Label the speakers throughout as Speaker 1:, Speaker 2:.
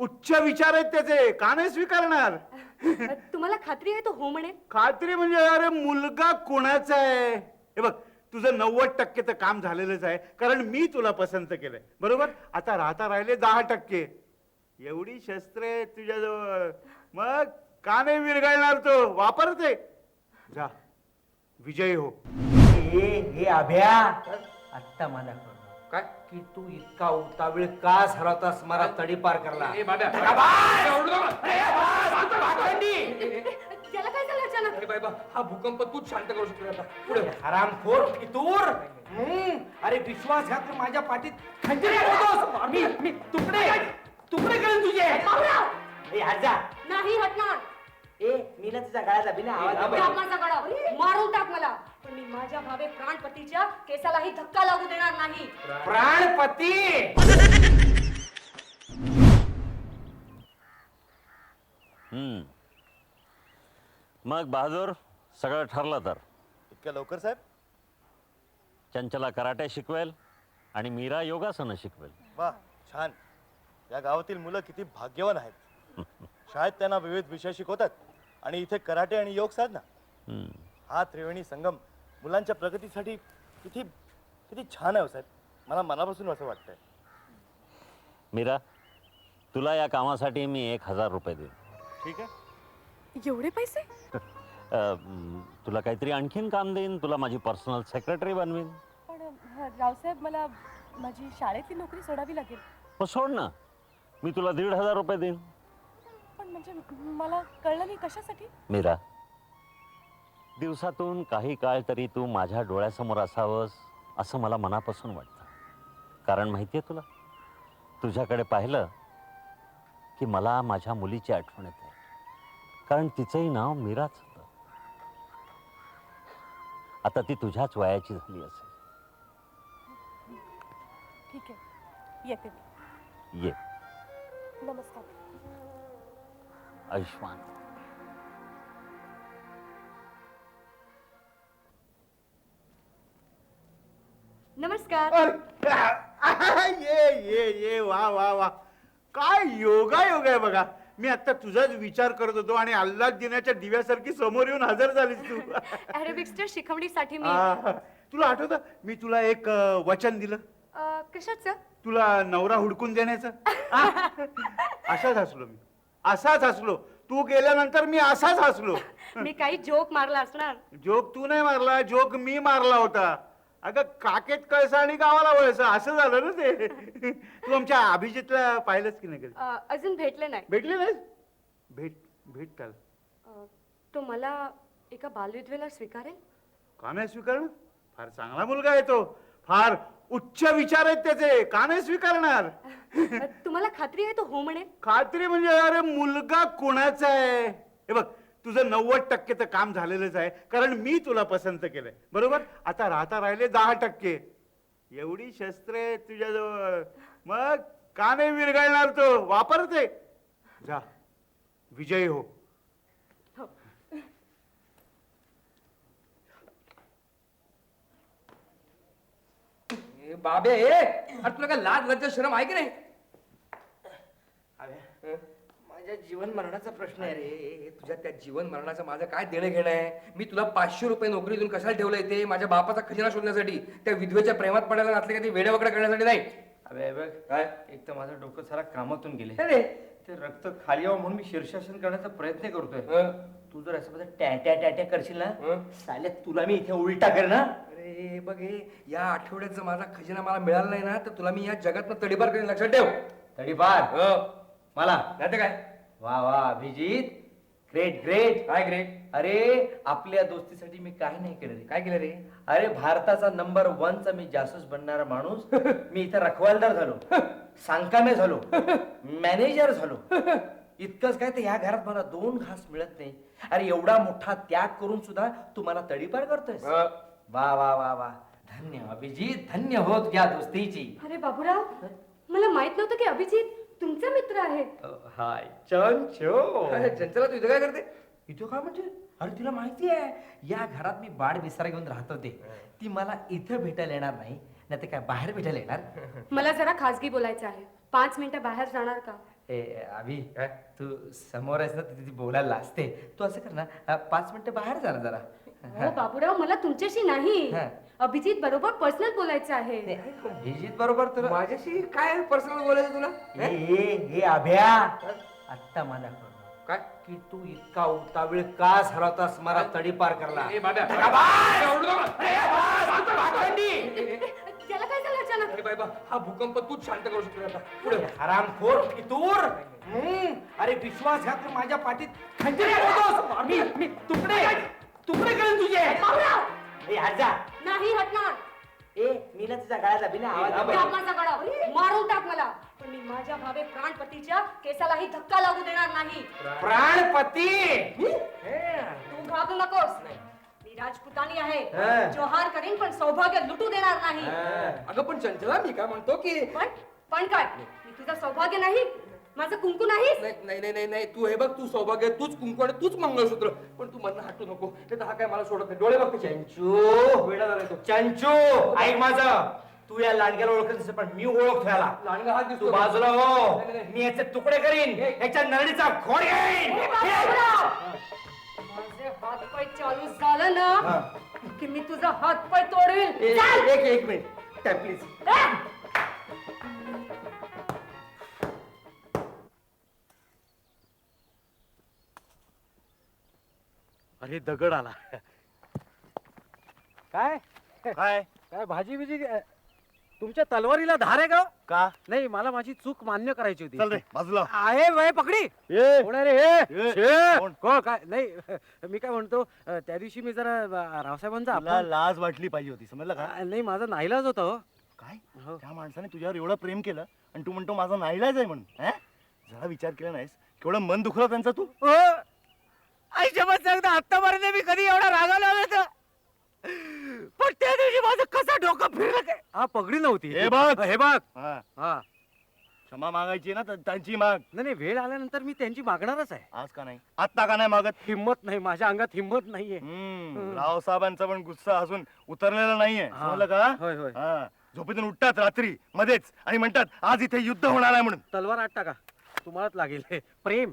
Speaker 1: उच्च विचार आहेत त्याचे. का नाही स्वीकारणार?
Speaker 2: तुम्हाला खात्री आहे तो हो म्हणेल
Speaker 1: खात्री म्हणजे अरे मुलगा कोणाचा आहे? हे बघ तुझं नव्वद टक्के तर काम झालेलंच आहे कारण मी तुला पसंत केलंय. बरोबर? आता राहता राहिले दहा टक्के. एवढी शस्त्र आहे तुझ्याजवळ. मग का नाही विरघळणार तो? वापर ते. जा. विजयी हो.
Speaker 3: हे हे अभ्या आत्ता मला कळलं.
Speaker 4: काय?
Speaker 3: की तू इतका उतावीळ का झालातास मला तडीपार करला.
Speaker 4: ए, बाब्या,
Speaker 3: धकाबाज!
Speaker 4: ए, ओरडू नको. अरे, शांत व्हा, भाकंडी.
Speaker 2: त्याला काय झालं अचानक?
Speaker 4: अरे बाबा हा भूकंप तूच शांत करू शकतो आता. पुढे
Speaker 3: हरामखोर फितूर! हम्म, अरे विश्वासघात कर माझ्या पाठीत खंजीर ठेवतोस. मी मी तुकडे तुकडे करेन तुझे. ए
Speaker 2: नाही हटणार.
Speaker 3: ए मी ना तुझ्या गळ्यात अभिनय आवाज
Speaker 2: माझा गळा. मारून टाक मला. पण मी माझ्या भावे प्राणपतीच्या केसालाही धक्का लागू देणार नाही.
Speaker 3: प्राणपती?
Speaker 5: हम्म. मग बहादूर सगळं ठरलं तर?
Speaker 6: इतक्या लवकर साहेब?
Speaker 5: चंचला कराटे शिकवेल आणि मीरा योगासनं शिकवेल.
Speaker 6: वा छान. या गावातील मुलं किती भाग्यवान आहेत. शाळेत त्यांना विविध विषय शिकवतात. आणि इथे कराटे आणि योग साधना. हा त्रिवेणी संगम मुलांच्या प्रगतीसाठी किती किती छान आहे हो साहेब. मला मनापासून असं वाटतंय.
Speaker 5: मीरा तुला या कामासाठी मी एक हजार रुपये देईन.
Speaker 6: ठीक आहे.
Speaker 2: एवढे पैसे?
Speaker 5: अ, म, तुला काहीतरी आणखीन काम देईन तुला माझी पर्सनल सेक्रेटरी बनवीन.
Speaker 7: पण अ, रावसाहेब मला माझी शाळेतली नोकरी सोडावी लागेल.
Speaker 5: मग सोड ना. मी तुला दीड हजार रुपये देईन.
Speaker 7: म्हणजे मला कळलं नाही कशासाठी?
Speaker 5: मीरा दिवसातून काही काळ तरी तू माझ्या डोळ्यासमोर असावंस असं मला मनापासून वाटतं. कारण माहिती आहे तुला? तुझ्याकडे पाहिलं की मला माझ्या मुलीची आठवण येते. कारण तिचंही नाव मीराच होतं. आता ती तुझ्याच वयाची झाली असेल.
Speaker 7: ठीक आहे. येते मी.
Speaker 5: ये.
Speaker 7: नमस्कार.
Speaker 5: आयुष्मान
Speaker 2: नमस्कार.
Speaker 1: अरे, ये ये ये वा वा वा. काय योगा योग आहे बघा. मी आता तुझाच विचार करत होतो आणि अल्लाद दिनाच्या दिव्यासारखी समोर येऊन हजर झालीस तू.
Speaker 2: अरेबिक्सच्या शिकवणीसाठी मी
Speaker 1: तुला आठवतं? मी तुला एक अ, वचन दिलं.
Speaker 2: अ, कशाचं?
Speaker 1: तुला नवरा हुडकून देण्याचं. आ? असाच हसलो मी. असाच हसलो. तू गेल्यानंतर मी असाच हसलो.
Speaker 2: मी काही जोक मारला असणार.
Speaker 1: जोक तू नाही मारला जोक मी मारला होता. अगं काकेत कळसा आणि गावाला वळसा असं झालं ना ते. तू आमच्या अभिजितला पाहिलंच की नाही कधी?
Speaker 2: अ, अजून भेटले नाही.
Speaker 1: भेटले नाही भेट भेट त्याला
Speaker 2: अ, तो मला एका बालविधवेला स्वीकारेल?
Speaker 1: का नाही स्वीकारणं? फार चांगला मुलगा आहे तो. फार उच्च विचार आहेत त्याचे. का नाही स्वीकारणार?
Speaker 2: तुम्हाला खात्री आहे तो हो म्हणेल
Speaker 1: खात्री म्हणजे अरे मुलगा कोणाचा आहे? हे बघ तुझं नव्वद टक्के तर काम झालेलंच आहे कारण मी तुला पसंत केलंय. बरोबर? आता राहता राहिले दहा टक्के. एवढी शस्त्र आहे तुझ्याजवळ. मग का नाही विरघळणार तो? वापर ते. जा. विजयी हो.
Speaker 4: बाबे अरे तुला काय लाज लज्जा शरम आहे की नाही?
Speaker 3: माझ्या जीवन मरणाचा प्रश्न आहे
Speaker 4: अरे
Speaker 3: रे
Speaker 4: तुझ्या त्या जीवन मरणाचं माझं काय देणं घेणं आहे? मी तुला पाचशे रुपये नोकरी देऊन कशाला ठेवलंय ते माझ्या बापाचा खजिना शोधण्यासाठी त्या विधवेच्या प्रेमात पडायला घातले का ते वेड्यावाकडे करण्यासाठी नाही?
Speaker 3: अबे बघ
Speaker 4: काय?
Speaker 3: एक तर माझं डोकं सारा कामातून गेले
Speaker 4: अरे.
Speaker 3: ते रक्त खाली यावं म्हणून मी शीर्षासन करण्याचा प्रयत्न करतोय.
Speaker 4: हं.
Speaker 3: तू जर असं माझं टॅट्या टॅट्या करशील ना
Speaker 4: हं?
Speaker 3: साल्या तुला मी इथे उलटा कर ना.
Speaker 4: अरे बघ हे या आठवड्यात जर माझा खजिना मला मिळाला नाही ना तर तुला मी या जगात तडीपार करेन लक्षात ठेव.
Speaker 3: तडीपार?
Speaker 4: हं.
Speaker 3: मला?
Speaker 4: नाही तर काय?
Speaker 3: वा वा अभिजित. ग्रेट ग्रेट
Speaker 4: काय ग्रे
Speaker 3: अरे आपल्या दोस्तीसाठी मी काही नाही केलं रे.
Speaker 4: काय केलं रे?
Speaker 3: अरे भारताचा नंबर वनचा मी जासूस बनणारा माणूस. मी इथं रखवालदार झालो. सांकामे झालो. मॅनेजर झालो. इतकंच काय तर ह्या घरात मला दोन घास मिळत नाही. अरे एवढा मोठा त्याग करून सुद्धा तू मला तडीपार करतोय
Speaker 4: हं.
Speaker 3: वा वा वा वा. धन्य अभिजित. धन्य हो तुझ्या दोस्तीची.
Speaker 2: अरे बाबूराव मला माहीत नव्हतं की अभिजित तुमचा मित्र आहे.
Speaker 3: हाय चंचो.
Speaker 4: अरे, चंचला तू इथं काय करते?
Speaker 3: इथं काय म्हणजे? अरे तुला माहिती आहे या घरात मी बाड विसारा घेऊन राहत होते. ती मला इथं भेटायला येणार नाही नाही काय बाहेर भेटायला येणार?
Speaker 2: मला जरा खासगी बोलायचं आहे. पाच मिनिटं बाहेर जाणार का?
Speaker 3: ए अभि तू समोर आहेस ना तिथे ती बोलायला लाजते. तू असं कर ना अ, पाच मिनिटं बाहेर जा ना जरा.
Speaker 2: हो बाबूराव मला तुमच्याशी नाही.
Speaker 3: हा.
Speaker 2: अभिजित बरोबर पर्सनल बोलायचं आहे.
Speaker 3: भिजित बरोबर तुला
Speaker 4: माझ्याशी काय पर्सनल बोलायचं तुला?
Speaker 3: ए, ए, ए, अभ्या. आत्ता मला कळलं.
Speaker 4: काय?
Speaker 3: की तू इतका उतावीळ का झालास मला तडी पार करला
Speaker 4: ए, बाब्या. ए, ओरडू नको. ए, शांत व्हा, भांडी. बाबा हा भूकंप तूच शांत करू शकतो आता. पुढे
Speaker 3: हरामखोर फितूर. हम्म, अरे विश्वासघात कर माझ्या पाठीत खंजीर ठेवतोस. मी मी तुकडे तुकडे करेन तुझे. ए आजा.
Speaker 2: नाही हटणार.
Speaker 3: ए मी ना तुझ्या गळ्यात दाबी ना आवाज
Speaker 4: ए,
Speaker 2: टाक माझा गळा. मारून टाक मला. पण मी माझ्या भावे प्राणपतीच्या केसालाही धक्का लागू देणार नाही.
Speaker 3: प्राणपती?
Speaker 2: तू घाबरू नकोस. राजपुतानी
Speaker 3: हा.
Speaker 2: आहे. जोहार करीन पण सौभाग्य लुटू देणार नाही.
Speaker 4: अगं पण चंचला मी काय म्हणतो की
Speaker 2: पण पण काय? मी तुझं सौभाग्य नाही? माझं कुंकू नाही
Speaker 4: नाही नाही नाही नाही. तू हे बघ तू सौभाग्य तूच कुंकू आणि तूच मंगळसूत्र. पण तू मधनं हटू नको. तर हा काय मला सोडत नाही. डोळे बघ
Speaker 3: चंचू
Speaker 4: वेडा झालाय तो.
Speaker 3: चंचू ऐक माझं. तू या लांडग्याला ओळखत पण मी ओळखतो याला.
Speaker 4: लांडगा
Speaker 3: तू
Speaker 4: दिसतो
Speaker 3: बाजूला हो. मी याचे तुकडे करीन. याच्या नळीचा खोड घेईन.
Speaker 2: हे हातपाय चालू झालं ना की मी तुझा हातपाय तोडील.
Speaker 3: ए-
Speaker 2: चाल!
Speaker 3: एक एक मिनिट. त्या प्लीज
Speaker 2: ए!
Speaker 8: अरे दगड आला. काय?
Speaker 6: काय?
Speaker 8: काय भाजी बिजी अ, तुमच्या तलवारीला धार आहे का? हो?
Speaker 6: का?
Speaker 8: नाही मला माझी चूक मान्य करायची होती.
Speaker 6: चल रे बाजूला.
Speaker 8: आहे वय पकडी.
Speaker 6: ये.
Speaker 8: कोण आहे रे हे?
Speaker 6: कोण?
Speaker 8: कोण? काय? नाही मी काय म्हणतो अ, त्या दिवशी मी जरा अ, रावसाहेबांचा
Speaker 6: तुला
Speaker 8: अपमान
Speaker 6: लाज वाटली पाहिजे होती समजलं का?
Speaker 8: अ, नाही माझा नाईलाज होता हो.
Speaker 6: काय?
Speaker 8: हो.
Speaker 6: त्या माणसाने तुझ्यावर एवढं प्रेम केलं आणि तू म्हणतो माझा नाईलाज आहे म्हणून. हं? जरा विचार केला नाहीस? केवढं मन दुखलं त्यांचं तू?
Speaker 8: ओ, आईच्या मत सांगता आत्तापर्यंत मी कधी एवढा रागावला नव्हता पण त्या दिवशी माझं कसं डोकं फिरलं काय? हा पगडी नव्हती.
Speaker 6: हे बघ.
Speaker 8: हे बघ.
Speaker 6: हा.
Speaker 8: हा.
Speaker 6: क्षमा मागायची ना तर त्यांची माग.
Speaker 8: नाही नाही, वेळ आल्यानंतर मी त्यांची मागणारच आहे.
Speaker 6: आज का नाही? आत्ता का नाही मागत?
Speaker 8: हिंमत नाही माझ्या अंगात हिंमत नाहीये.
Speaker 6: हम्म, रावसाहेबांचा पण गुस्सा अजून उतरलेला नाहीये.
Speaker 8: हा.
Speaker 6: समजलं का?
Speaker 8: होय होय.
Speaker 6: हा. झोपेतून उठतात रात्री मध्येच आणि म्हणतात आज इथे युद्ध होणार आहे म्हणून.
Speaker 8: तलवार आठ टाका. तुम्हालाच लागेल हे. प्रेम.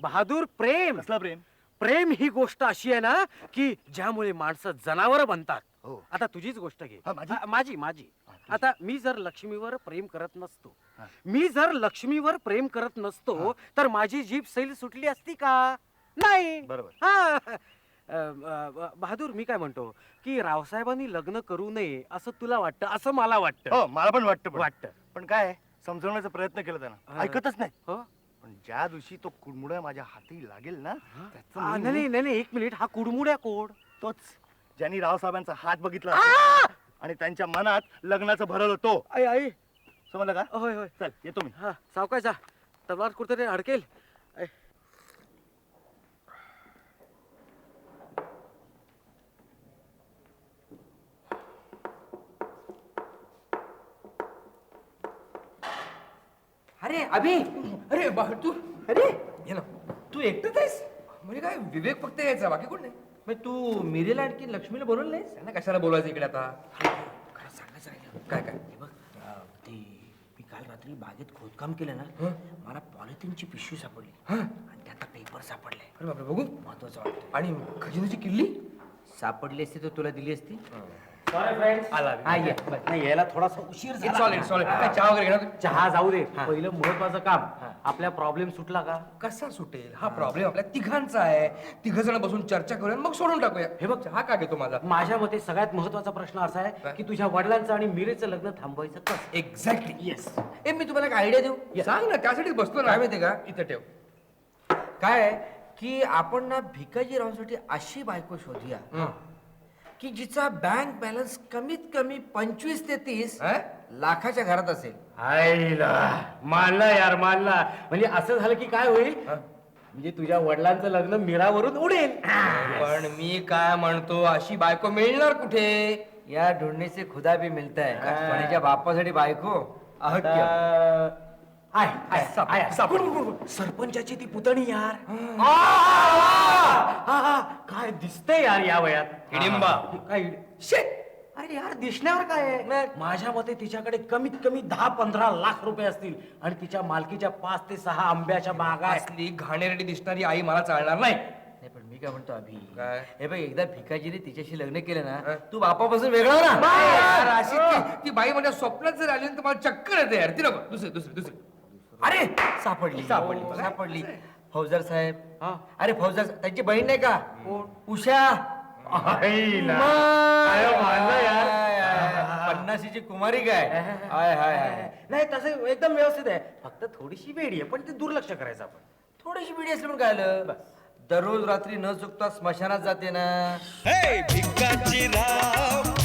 Speaker 8: बहादूर प्रेम.
Speaker 6: कसलं प्रेम?
Speaker 8: प्रेम ही गोष्ट अशी आहे ना की ज्यामुळे माणसं जनावर बनतात.
Speaker 6: हो.
Speaker 8: आता तुझीच गोष्ट घे.
Speaker 6: हा, माझी?
Speaker 8: हा, माझी माझी.
Speaker 6: तुझी.
Speaker 8: आता मी जर लक्ष्मीवर प्रेम करत नसतो
Speaker 6: हा.
Speaker 8: मी जर लक्ष्मीवर प्रेम करत नसतो तर माझी जीभ सैल सुटली असती का? नाही.
Speaker 6: बरोबर.
Speaker 8: हा. अ, अ, बहादूर मी काय म्हणतो की रावसाहेबांनी लग्न करू नये असं तुला वाटतं असं मला वाटतं.
Speaker 6: हो मला पण वाटतं पण.
Speaker 8: वाटतं.
Speaker 6: पण काय समजवण्याचा प्रयत्न केला त्यानं.
Speaker 8: हा.
Speaker 6: ऐकतच नाही.
Speaker 8: हो.
Speaker 6: पण ज्या दिवशी तो कुडमुडा माझ्या हाती लागेल ना त्याचं
Speaker 8: आ,
Speaker 6: मी-
Speaker 8: नाही नाही, एक मिनिट. हा कुडमुड्या कोड
Speaker 6: तोच. ज्यांनी रावसाहेबांचा हात बघितला. आणि त्यांच्या मनात लग्नाचं भरवलं तो
Speaker 8: आई आई.
Speaker 6: समजलं का?
Speaker 8: होय होय.
Speaker 6: चल येतो मी.
Speaker 8: हा सावकाश जा. तलवार कुठतरी अडकेल. ऐ.
Speaker 4: अरे अभि! अरे बा तू अरे! ये ना. तू एकटंच आहेस? म्हणजे काय विवेक फक्त यायचा बाकी कोण नाही?
Speaker 3: मग तू मिरीला आणखी लक्ष्मीला बोलवलं नाहीस?
Speaker 4: त्यांना कशाला बोलायचं इकडे आता? काय सांगायचं राहिलं. काय काय?
Speaker 3: हे बघ अं, ते मी काल रात्री बागेत खोदकाम केलं ना मला पॉलिथिनची पिशवी सापडली. आणि त्यात पेपर सापडले
Speaker 4: अरे बापरे बघू.
Speaker 3: महत्वाचं वाटतं
Speaker 4: आणि खजिन्याची किल्ली?
Speaker 3: सापडली असती तर तुला दिली असती.
Speaker 4: आला
Speaker 3: हा ये बस. नाही यायला थोडासा उशीर
Speaker 4: इट्स
Speaker 3: झाला
Speaker 4: ऑल इट्स ऑल काय चहा वगैरे घेणार?
Speaker 8: चहा जाऊ दे. पहिलं महत्वाचं काम आपल्या प्रॉब्लेम सुटला का?
Speaker 4: कसा सुटेल? हा प्रॉब्लेम आपल्या तिघांचा आहे. तिघ जण बसून चर्चा करूया आणि मग सोडून टाकूया. हे बघ चहा का घेतो माझा?
Speaker 8: माझ्या मते सगळ्यात महत्त्वाचा प्रश्न असा आहे की तुझ्या वडिलांचं आणि मिरेचं लग्न थांबवायचं कसं?
Speaker 4: एक्झॅक्टली येस ए मी तुम्हाला एक आयडिया देऊ? सांग ना त्यासाठीच बसतो ना. माहितीये का? इथं ठेव.
Speaker 3: काय आहे की आपण ना भिकाजी रावसाठी अशी बायको शोधूया की जिचा बँक बॅलन्स कमीत कमी पंचवीस ते तीस? लाखाच्या घरात असेल.
Speaker 8: आईला मानला यार मानला. म्हणजे असं झालं की काय होईल? म्हणजे तुझ्या वडिलांचं लग्न मीरावरून उडेल.
Speaker 4: पण मी काय म्हणतो अशी बायको मिळणार कुठे?
Speaker 3: या ढूंढणीचे खुदा भी मिळत आहे बापासाठी बायको अहत्य.
Speaker 8: सरपंचाची ती पुतणी यार. आ, आ, आ, काय दिसतंय यार या वयात?
Speaker 4: हिडिंबा.
Speaker 8: काय शे! अरे यार दिसण्यावर काय आहे? माझ्या मते तिच्याकडे कमीत कमी दहा पंधरा लाख रुपये असतील. आणि तिच्या मालकीच्या पाच ते सहा आंब्याच्या बागा
Speaker 4: असली घाणेरडी दिसणारी आई मला चालणार नाही.
Speaker 3: नाही पण मी काय म्हणतो अभि?
Speaker 4: काय?
Speaker 3: हे बघ एकदा भिकाजीने तिच्याशी लग्न केलं ना तू बापापासून वेगळा हो ना
Speaker 4: यार, अशी ती- ती बाई माझ्या स्वप्नात जर आली ना तर मला चक्कर येते यार. ती नको दुसरी दुसरी दुसरी.
Speaker 3: अरे सापडली. सापडली. सापडली. फौजदार साहेब. अरे फौजदार त्यांची बहीण नाही का? उषा. पन्नाशीची कुमारी काय? हाय हाय हाय.
Speaker 8: नाही तसं एकदम व्यवस्थित आहे. फक्त थोडीशी वेडी आहे पण ते दुर्लक्ष करायचं आपण.
Speaker 3: थोडीशी बिडी असली पण काय आलं? दररोज रात्री न चुकता स्मशानात जाते ना.
Speaker 9: भिकाची रात